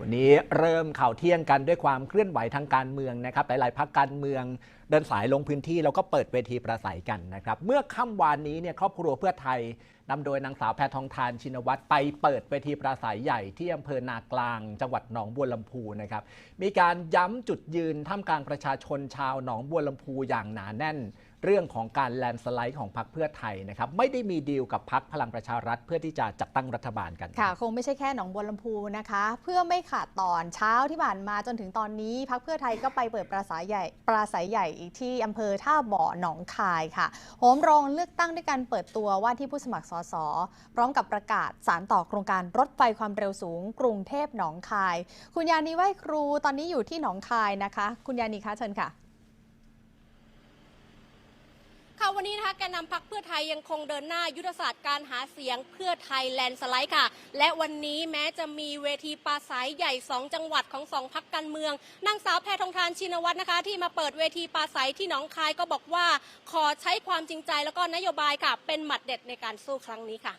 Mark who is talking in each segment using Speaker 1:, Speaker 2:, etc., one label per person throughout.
Speaker 1: วันนี้เริ่มข่าวเที่ยงกันด้วยความเคลื่อนไหวทางการเมืองนะครับ หลาย ๆพักการเมืองเดินสายลงพื้นที่แล้วก็เปิดเวทีประสัยกันนะครับ เมื่อค่ำวานนี้เนี่ยครอบครัวเพื่อไทยนำโดยนางสาวแพทองทานชินวัตรไปเปิดเวทีประสัยใหญ่ที่อำเภอนากลาง จังหวัดหนองบัวลำพูนะครับ มีการย้ำจุดยืนท่ามกลางประชาชนชาวหนองบัวลำพูอย่างหนาแน่น เรื่องของการแลนสไลด์ของพรรคเพื่อไทยนะครับไม่ได้มีดีลกับพรรคพลังประชารัฐ เพื่อที่จะจัดตั้งรัฐบาลกัน
Speaker 2: ค่ะ คงไม่ใช่แค่หนองบัวลำพูนะคะ เพื่อไม่ขาดตอนเช้าที่ผ่านมาจนถึงตอนนี้พักเพื่อไทยก็ไปเปิดปราศัยใหญ่ปราศัยใหญ่ที่อำเภอท่าบ่อหนองคายค่ะโหมโรงเลือกตั้งด้วยการเปิดตัวว่าที่ผู้สมัครสสพร้อมกับประกาศสารต่อโครงการรถไฟความเร็วสูง กรุงเทพหนองคาย คุณยานีไหวครูตอนนี้อยู่ที่หนองคายนะคะ คุณยานีคะเชิญค่ะ
Speaker 3: ค่ะวั นี้นะคะแกนนำพักเพื่อไทยยังคงเดินหน้ายุทธศาสตร์การหาเสียงเพื่อไทยแลนด์สไลด์ค่ะ และวันนี้แม้จะมีเวทีปราศัยใหญ่ 2 จังหวัดของสองพักการเมืองนางสาวแพทองทานชินวัตรนะคะ ที่มาเปิดเวทีปราศัยที่หนองคายก็บอกว่า ขอใช้ความจริงใจแล้วก็นโยบายค่ะ เป็นหมัดเด็ดในการสู้ครั้งนี้ค่ะ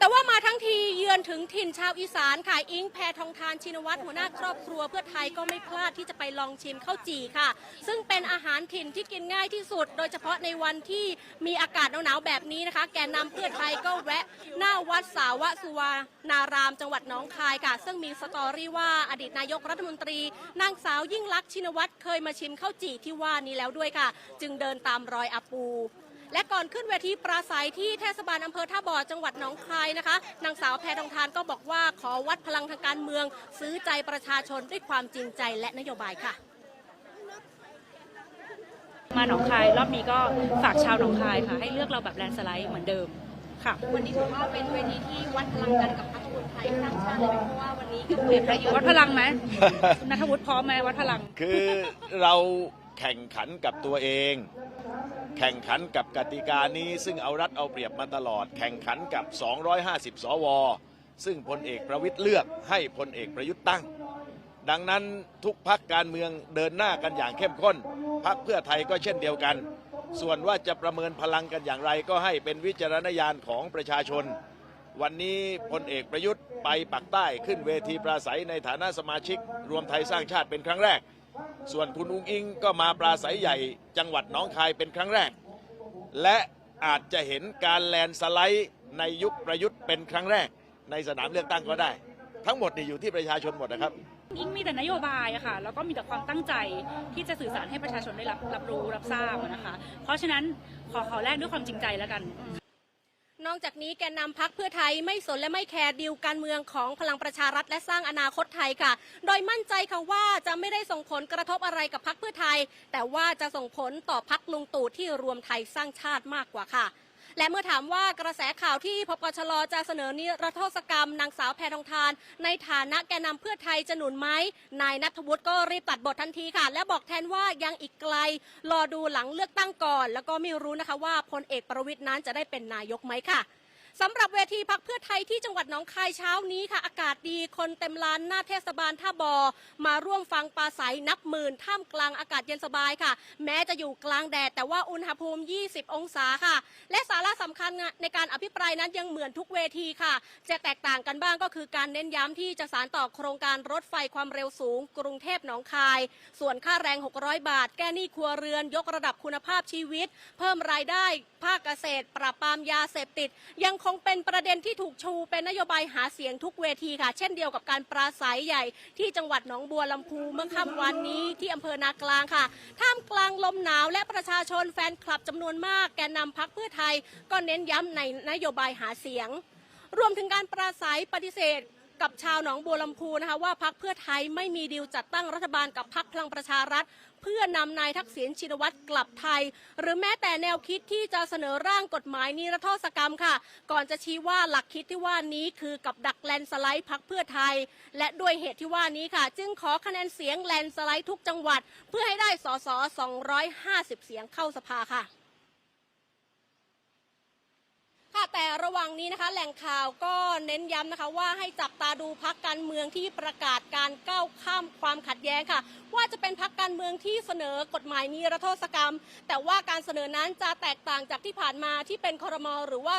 Speaker 3: แต่ว่ามาทั้งทีเยือนถึงถิ่นชาวอีสานค่ะอิงแพทองทานชินวัตรหัวหน้าครอบครัวเพื่อไทยก็ไม่พลาดที่จะไปลองชิมข้าวจี่ค่ะ ซึ่งเป็นอาหารถิ่นที่กินง่ายที่สุด โดยเฉพาะในวันที่มีอากาศหนาวๆแบบนี้นะคะ แกนนำเพื่อไทยก็แวะหน้าวัดสาวะสุวานาราม จังหวัดหนองคายค่ะ ซึ่งมีสตอรี่ว่าอดีตนายกรัฐมนตรีนางสาวยิ่งลักษณ์ชินวัตรเคยมาชิมข้าวจี่ที่ว่านี้แล้วด้วยค่ะ จึงเดินตามรอยอาปู และก่อนขึ้นเวทีปราศัยที่เทศบาลอำเภอท่าบ่อจังหวัดหนองคายนะคะนางสาวแพทองทานก็บอกว่าขอวัดพลังทางการเมือง ซื้อใจประชาชนด้วยความจริงใจและนโยบายค่ะ
Speaker 4: มาหนองคายรอบนี้ก็ฝากชาวหนองคายค่ะ ให้เลือกเราแบบแลนด์สไลด์เหมือนเดิมค่ะ
Speaker 3: วันนี้ถือว่าเป็นเวทีที่วัดพลังกันกับพรรคภูมิไทยสร้างชาติเลยเพราะว่าวันนี้กับเปลี่ยนประยุทธ์
Speaker 4: วัดพลังไหมคุณนัทวุฒิพร้อมไหมวัดพลัง
Speaker 5: คือเรา แข่งขันกับตัวเอง แข่งขันกับกติกานี้ ซึ่งเอารัดเอาเปรียบมาตลอด แข่งขันกับ 250 สว ซึ่งพลเอกประวิตยเลือกให้พลเอกประยุทธ์ตั้ง ดังนั้นทุกพักการเมืองเดินหน้ากันอย่างเข้มข้นพักเพื่อไทยก็เช่นเดียวกัน ส่วนว่าจะประเมินพลังกันอย่างไรก็ให้เป็นวิจารณญาณของประชาชน วันนี้พลเอกประยุทธ์ไปปักใต้ขึ้นเวทีปราศัยในฐานะสมาชิก รวมไทยสร้างชาติเป็นครั้งแรก ส่วนคุณอุ้งอิงก็มาปราศัยใหญ่จังหวัดหนองคายเป็นครั้งแรก และอาจจะเห็นการแลนสไลด์ในยุคประยุทธ์เป็นครั้งแรก ในสนามเลือกตั้งก็ได้ ทั้งหมดนี่อยู่ที่ประชาชนหมดนะครับ
Speaker 4: ยิ่งมีแต่นโยบายอะค่ะแล้วก็มีแต่ความตั้งใจที่จะสื่อสารให้ประชาชนได้รับรับรู้รับทราบนะคะ เพราะฉะนั้นขอขอแรกด้วยความจริงใจแล้วกัน
Speaker 3: นอกจากนี้แกนนำพักเพื่อไทยไม่สนและไม่แคร์ดีลการเมืองของพลังประชารัฐและสร้างอนาคตไทยค่ะ โดยมั่นใจค่ะว่าจะไม่ได้ส่งผลกระทบอะไรกับพักเพื่อไทย แต่ว่าจะส่งผลต่อพักลุงตู่ที่รวมไทยสร้างชาติมากกว่าค่ะ และเมื่อถามว่ากระแสข่าวที่พบกชลจะเสนอนิรโทษกรรมนางสาวแพทองทาน ในฐานะแกนนำเพื่อไทยจะหนุนไหมนายนัทวุฒิก็รีบตัดบททันทีค่ะ และบอกแทนว่ายังอีกไกล รอดูหลังเลือกตั้งก่อน แล้วก็ไม่รู้นะคะว่าพลเอกประวิทย์นั้นจะได้เป็นนายกไหมค่ะ สำหรับเวทีพักเพื่อไทยที่จังหวัดหนองคายเช้านี้ค่ะ อากาศดีคนเต็มลานหน้าเทศบาลท่าบอ มาร่วมฟังปราศัยนับหมื่นท่ามกลางอากาศเย็นสบายค่ะ แม้จะอยู่กลางแดดแต่ว่าอุณหภูมิ 20 องศาค่ะ และสาระสำคัญในการอภิปรายนั้นยังเหมือนทุกเวทีค่ะ จะแตกต่างกันบ้างก็คือการเน้นย้ำที่จะสารต่อโครงการรถไฟความเร็วสูง กรุงเทพหนองคาย ส่วนค่าแรง 600 บาท แก้หนี้ครัวเรือน ยกระดับคุณภาพชีวิต เพิ่มรายได้ภาคเกษตร ปราบปรามยาเสพติดยังคงเป็นประเด็นที่ถูกชูเป็นนโยบายหาเสียงทุกเวทีค่ะ เช่นเดียวกับการปราศัยใหญ่ที่จังหวัดหนองบัวลำพูเมื่อค่ำวันนี้ที่อำเภอนากลางค่ะ ท่ามกลางลมหนาวและประชาชนแฟนคลับจำนวนมากแกนนำพักเพื่อไทย ก็เน้นย้ำในนโยบายหาเสียง รวมถึงการปราศัยปฏิเสธ กับชาวหนองบัวลำพูนะคะว่าพักเพื่อไทยไม่มีดีลจัดตั้งรัฐบาลกับพักพลังประชารัฐ เพื่อนำนายทักษิณชินวัตรกลับไทย หรือแม้แต่แนวคิดที่จะเสนอร่างกฎหมายนิรโทษกรรมค่ะ ก่อนจะชี้ว่าหลักคิดที่ว่านี้คือกับดักแลนสไลด์พักเพื่อไทย และด้วยเหตุที่ว่านี้ค่ะ จึงขอคะแนนเสียงแลนสไลด์ทุกจังหวัด เพื่อให้ได้สส250 เสียงเข้าสภาค่ะ ค่ะแต่ระหว่างนี้นะคะ แหล่งข่าวก็เน้นย้ำนะคะ ว่าให้จับตาดูพักการเมืองที่ประกาศการก้าวข้ามความขัดแย้งค่ะ ว่าจะเป็นพักการเมืองที่เสนอกฎหมายนิรโทษกรรม แต่ว่าการเสนอนั้นจะแตกต่างจากที่ผ่านมาที่เป็นครมหรือว่า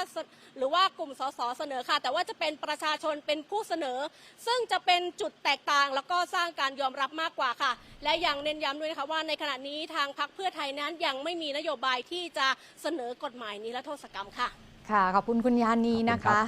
Speaker 3: หรือว่ากลุ่มสสเสนอค่ะ แต่ว่าจะเป็นประชาชนเป็นผู้เสนอ ซึ่งจะเป็นจุดแตกต่าง แล้วก็สร้างการยอมรับมากกว่าค่ะ และยังเน้นย้ำด้วยนะคะว่าในขณะนี้ทางพักเพื่อไทยนั้นยังไม่มีนโยบายที่จะเสนอกฎหมายนิรโทษกรรมค่ะ
Speaker 2: ค่ะ ขอบคุณคุณยานีนะ
Speaker 1: คะ